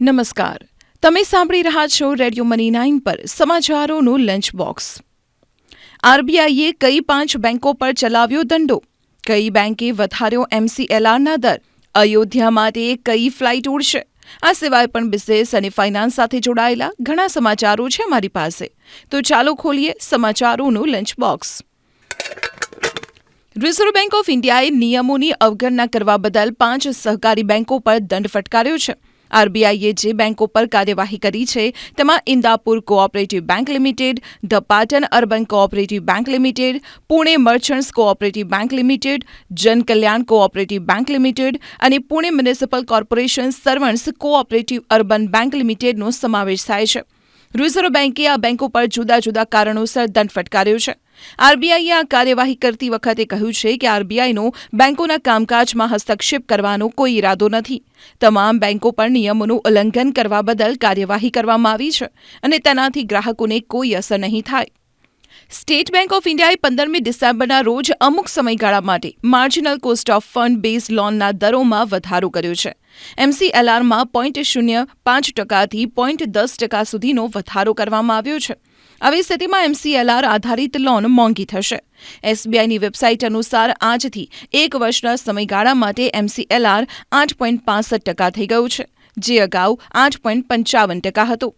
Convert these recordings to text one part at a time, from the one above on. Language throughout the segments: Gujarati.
નમસ્કાર. તમે સાંભળી રહ્યા છો રેડિયો મની નાઇન પર સમાચારોનું લંચ બોક્સ. આરબીઆઈએ કઈ પાંચ બેંકો પર ચલાવ્યો દંડો કઈ બેંકે વધાર્યો એમસીએલઆરના દર? અયોધ્યા માટે કઈ ફ્લાઇટ ઉડશે? આ સિવાય પણ બિઝનેસ અને ફાઇનાન્સ સાથે જોડાયેલા ઘણા સમાચારો છે અમારી પાસે. તો ચાલો ખોલીએ સમાચારોનું lunch box. Reserve Bank of ઇન્ડિયાએ નિયમોની અવગણના કરવા બદલ પાંચ સહકારી બેંકો પર દંડ ફટકાર્યો છે. આરબીઆઈએ જે બેંકો પર કાર્યવાહી કરી છે, તેમાં Indapur Cooperative Bank Limited the Patan Urban Cooperative Bank Limited Pune Merchants Cooperative Bank Limited Janakalyan Cooperative Bank Limited અને Pune Municipal Corporation Servants Cooperative Urban Bank લિમિટેડનો સમાવેશ થાય છે. રિઝર્વ બેન્કે આ બેંકો પર જુદા જુદા કારણોસર દંડ ફટકાર્યો છે. આરબીઆઈએ આ કાર્યવાહી કરતી વખતે કહ્યું છે કે આરબીઆઈનો બેંકોના કામકાજમાં હસ્તક્ષેપ કરવાનો કોઈ ઈરાદો નથી. તમામ બેંકો પર નિયમોનું ઉલ્લંઘન કરવા બદલ કાર્યવાહી કરવામાં આવી છે અને તેનાથી ગ્રાહકોને કોઈ અસર નહીં થાય. સ્ટેટ બેંક ઓફ ઇન્ડિયાએ પંદરમી ડિસેમ્બરના રોજ અમુક સમયગાળા માટે marginal cost of fund base લોનના દરોમાં વધારો કર્યો છે. એમસીએલઆરમાં પોઈન્ટ શૂન્ય પાંચ ટકાથી પોઈન્ટ દસ ટકા સુધીનો વધારો કરવામાં આવ્યો છે. આવી સ્થિતિમાં એમસીએલઆર આધારિત લોન મોંઘી થશે. એસબીઆઈની વેબસાઇટ અનુસાર આજથી એક વર્ષના સમયગાળા માટે એમસીએલઆર આઠ પોઈન્ટ પાસઠ ટકા થઈ ગયું છે, જે અગાઉ આઠ પોઈન્ટ પંચાવન ટકા હતું.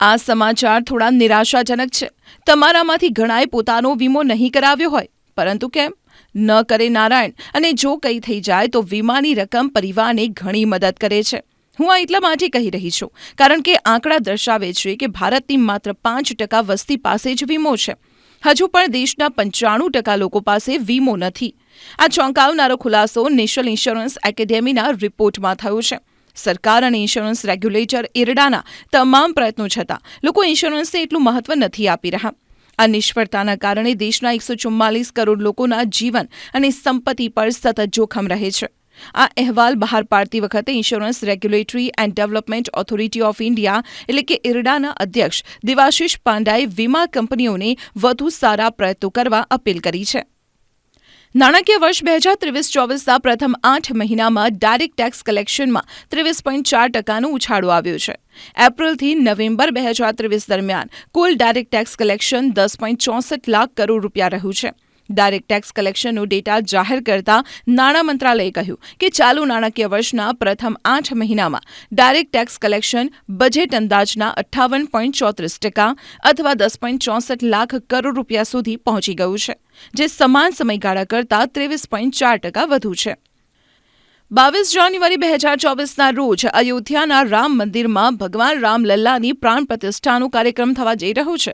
આ સમાચાર થોડા નિરાશાજનક છે. તમારામાંથી ઘણાએ પોતાનો વીમો નહીં કરાવ્યો હોય. પરંતુ કેમ? ન કરે નારાયણ અને જો કંઈ થઈ જાય તો વીમાની રકમ પરિવારને ઘણી મદદ કરે છે. હું આ એટલા માટે કહી રહી છું, કારણ કે આંકડા દર્શાવે છે કે ભારતની માત્ર પાંચ ટકા વસ્તી પાસે જ વીમો છે. હજુ પણ દેશના પંચાણું ટકા લોકો પાસે વીમો નથી. આ ચોંકાવનારો ખુલાસો નેશનલ ઇન્સ્યોરન્સ એકેડેમીના રિપોર્ટમાં થયો છે. સરકાર અને ઇન્સ્યોરન્સ રેગ્યુલેટર ઇરડાના તમામ પ્રયત્નો છતાં લોકો ઇન્સ્યોરન્સને એટલું મહત્વ નથી આપી રહ્યા. આ નિષ્ફળતાના કારણે દેશના એકસો ચુમ્માલીસ કરોડ લોકોના જીવન અને સંપત્તિ પર સતત જોખમ રહે છે. આ અહેવાલ બહાર પાડતી વખતે Insurance Regulatory and Development Authority of India એટલે કે ઇરડાના અધ્યક્ષ દિવાશીષ પાંડાએ વીમા કંપનીઓને વધુ સારા પ્રયત્નો કરવા અપીલ કરી છે. નાણાકીય વર્ષ બે હજાર ત્રેવીસ ચોવીસના પ્રથમ આઠ મહિનામાં ડાયરેક્ટ ટેક્સ કલેક્શનમાં ત્રેવીસ પોઈન્ટ ચાર ટકાનો ઉછાળો આવ્યો છે. એપ્રિલથી નવેમ્બર બે હજાર ત્રેવીસ દરમિયાન કુલ ડાયરેક્ટ ટેક્સ કલેક્શન દસ પોઈન્ટ ચોસઠ લાખ કરોડ રૂપિયા રહ્યું છે. ડાયરેક્ટ ટેક્સ કલેક્શનનો ડેટા જાહેર કરતા નાણાં મંત્રાલયે કહ્યું કે ચાલુ નાણાકીય વર્ષના પ્રથમ આઠ મહિનામાં ડાયરેક્ટ ટેક્સ કલેક્શન બજેટ અંદાજના અઠ્ઠાવન પોઈન્ટ ચોત્રીસ ટકા અથવા દસ પોઈન્ટ ચોસઠ લાખ કરોડ રૂપિયા સુધી પહોંચી ગયું છે, જે સમાન સમયગાળા કરતાં ત્રેવીસ પોઈન્ટ ચાર ટકા વધુ છે. બાવીસ જાન્યુઆરી બે હજાર ચોવીસના રોજ અયોધ્યાના રામ મંદિરમાં ભગવાન રામલલ્લાની પ્રાણ પ્રતિષ્ઠાનો કાર્યક્રમ થવા જઈ રહ્યો છે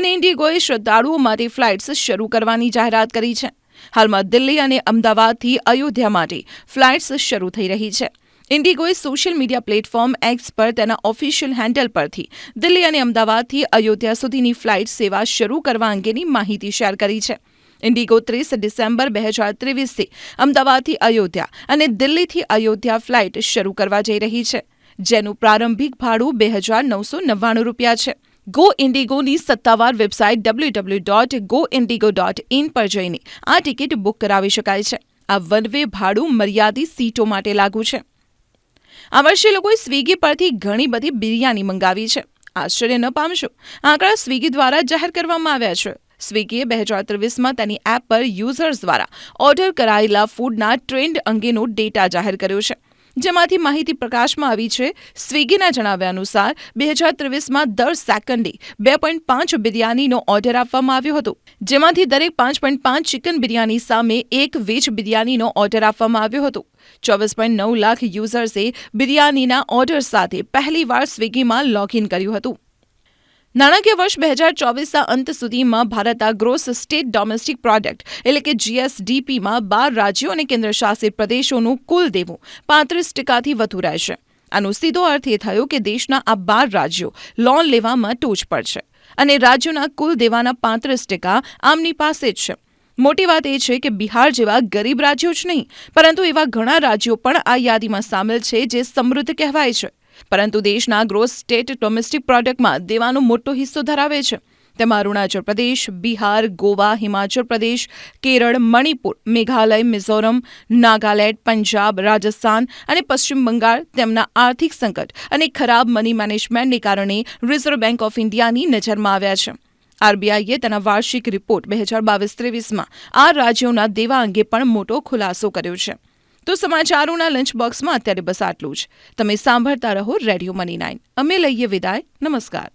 અને ઇન્ડિગોએ શ્રદ્ધાળુઓ માટે ફ્લાઇટ્સ શરૂ કરવાની જાહેરાત કરી છે. હાલમાં દિલ્હી અને અમદાવાદથી અયોધ્યા માટે ફ્લાઇટ્સ શરૂ થઈ રહી છે. ઇન્ડિગોએ સોશિયલ મીડિયા પ્લેટફોર્મ એક્સ પર તેના ઓફિશિયલ હેન્ડલ પરથી દિલ્હી અને અમદાવાદથી અયોધ્યા સુધીની ફ્લાઇટ સેવા શરૂ કરવા અંગેની માહિતી શેર કરી છે. ઇન્ડિગો ત્રીસ ડિસેમ્બર બે હજાર ત્રેવીસથી અમદાવાદથી અયોધ્યા અને દિલ્હીથી અયોધ્યા ફ્લાઇટ શરૂ કરવા જઈ રહી છે. જેનું પ્રારંભિક ભાડું બે હજાર નવસો નવ્વાણું રૂપિયા છે. ગો ઇન્ડિગોની સત્તાવાર website W W dot go IndiGo dot in પર જઈને આ ટિકિટ બુક કરાવી શકાય છે. આ વન વે ભાડું મર્યાદિત સીટો માટે લાગુ છે. આ વર્ષે લોકોએ સ્વિગી પરથી ઘણી બધી બિરયાની મંગાવી છે. આશ્ચર્ય ન પામશો, આંકડા સ્વિગી દ્વારા જાહેર કરવામાં આવ્યા છે. સ્વિગીએ બે હજાર ત્રેવીસમાં તેની એપ પર યુઝર્સ દ્વારા ઓર્ડર કરાયેલા ફૂડના ટ્રેન્ડ અંગેનો ડેટા જાહેર કર્યો છે. જેમાંથી માહિતી પ્રકાશમાં આવી છે, સ્વિગીના જણાવ્યા અનુસાર બે હજાર ત્રેવીસમાં દર સેકન્ડે બે પોઈન્ટ પાંચ બિરયાનીનો ઓર્ડર આપવામાં આવ્યો હતો. જેમાંથી દરેક પાંચ પોઈન્ટ પાંચ ચિકન બિરયાની સામે એક વેજ બિરયાનીનો ઓર્ડર આપવામાં આવ્યો હતો. ચોવીસ પોઈન્ટ નવ લાખ યુઝર્સે બિરયાનીના ઓર્ડર સાથે પહેલીવાર સ્વિગીમાં લોગિન કર્યું હતું. નાણાકીય વર્ષ બે હજાર ચોવીસના અંત સુધીમાં ભારત આ ગ્રોસ સ્ટેટ ડોમેસ્ટિક પ્રોડક્ટ એટલે કે જીએસડીપીમાં બાર રાજ્યો અને કેન્દ્રશાસિત પ્રદેશોનું કુલ દેવું પાંત્રીસ ટકાથી વધુ રહેશે. આનો સીધો અર્થ એ થયો કે દેશના આ બાર રાજ્યો લોન લેવામાં ટોચ પર છે અને રાજ્યોના કુલ દેવાના પાંત્રીસ ટકા આમની પાસે જ છે. મોટી વાત એ છે કે બિહાર જેવા ગરીબ રાજ્યો જ નહીં, પરંતુ એવા ઘણા રાજ્યો પણ આ યાદીમાં સામેલ છે જે સમૃદ્ધ કહેવાય છે. પરંતુ દેશના ગ્રોસ સ્ટેટ ડોમેસ્ટિક પ્રોડક્ટમાં દેવાનો મોટો હિસ્સો ધરાવે છે. તેમાં અરુણાચલ પ્રદેશ, બિહાર, ગોવા, હિમાચલ પ્રદેશ, કેરળ, મણિપુર, મેઘાલય, મિઝોરમ, નાગાલેન્ડ, પંજાબ, રાજસ્થાન અને પશ્ચિમ બંગાળ તેમના આર્થિક સંકટ અને ખરાબ મની મેનેજમેન્ટને કારણે રિઝર્વ બેંક ઓફ ઇન્ડિયાની નજરમાં આવ્યા છે. આરબીઆઈએ તેના વાર્ષિક રિપોર્ટ બે હજાર બાવીસ ત્રેવીસમાં આ રાજ્યોના દેવા અંગે પણ મોટો ખુલાસો કર્યો છે. તો સમાચારોના લંચ બોક્સમાં અત્યારે બસ આટલું જ. તમે સાંભળતા રહો રેડિયો મની નાઇન અમે લઈએ વિદાય. નમસ્કાર.